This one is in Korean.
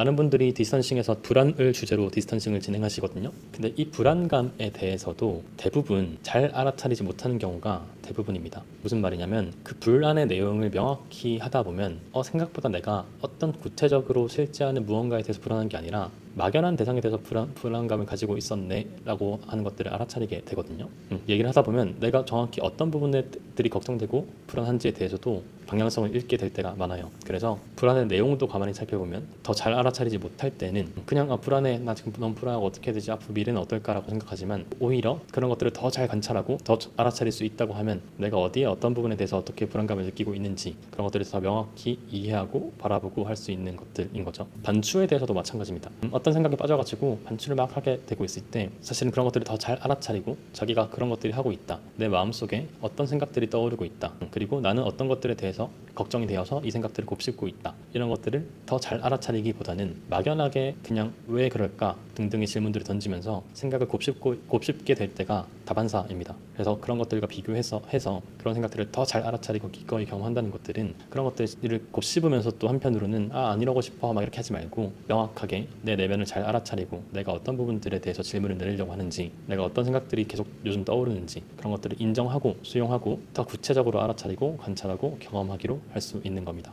많은 분들이 디스턴싱에서 불안을 주제로 디스턴싱을 진행하시거든요. 근데 이 불안감에 대해서도 대부분 잘 알아차리지 못하는 경우가 대부분입니다. 무슨 말이냐면 그 불안의 내용을 명확히 하다 보면 어 생각보다 내가 어떤 구체적으로 실제하는 무언가에 대해서 불안한 게 아니라 막연한 대상에 대해서 불안, 불안감을 가지고 있었네라고 하는 것들을 알아차리게 되거든요. 음, 얘기를 하다 보면 내가 정확히 어떤 부분들이 걱정되고 불안한지에 대해서도 방향성을 잃게 될 때가 많아요. 그래서 불안의 내용도 가만히 살펴보면 더 잘 알아차리지 못할 때는 그냥 아 불안해 나 지금 너무 불안하고 어떻게 해야 되지 앞으로 미래는 어떨까라고 생각하지만 오히려 그런 것들을 더 잘 관찰하고 더 알아차릴 수 있다고 하면 내가 어디에 어떤 부분에 대해서 어떻게 불안감을 느끼고 있는지 그런 것들을 더 명확히 이해하고 바라보고 할 수 있는 것들인 거죠. 반추에 대해서도 마찬가지입니다. 음, 어떤 생각에 빠져가지고 반추를 막 하게 되고 있을 때 사실은 그런 것들을 더 잘 알아차리고 자기가 그런 것들이 하고 있다. 내 마음속에 어떤 생각들이 떠오르고 있다. 음, 그리고 나는 어떤 것들에 대해서 걱정이 되어서 이 생각들을 곱씹고 있다. 이런 것들을 더 잘 알아차리기보다는 막연하게 그냥 왜 그럴까 등등의 질문들을 던지면서 생각을 곱씹고 곱씹게 될 때가 다반사입니다. 그래서 그런 것들과 비교해서 해서 그런 생각들을 더 잘 알아차리고 기꺼이 경험한다는 것들은 그런 것들을 곱씹으면서 또 한편으로는 아 안 이러고 싶어 막 이렇게 하지 말고 명확하게 내 내면을 잘 알아차리고 내가 어떤 부분들에 대해서 질문을 내리려고 하는지 내가 어떤 생각들이 계속 요즘 떠오르는지 그런 것들을 인정하고 수용하고 더 구체적으로 알아차리고 관찰하고 경험하기로 할 수 있는 겁니다.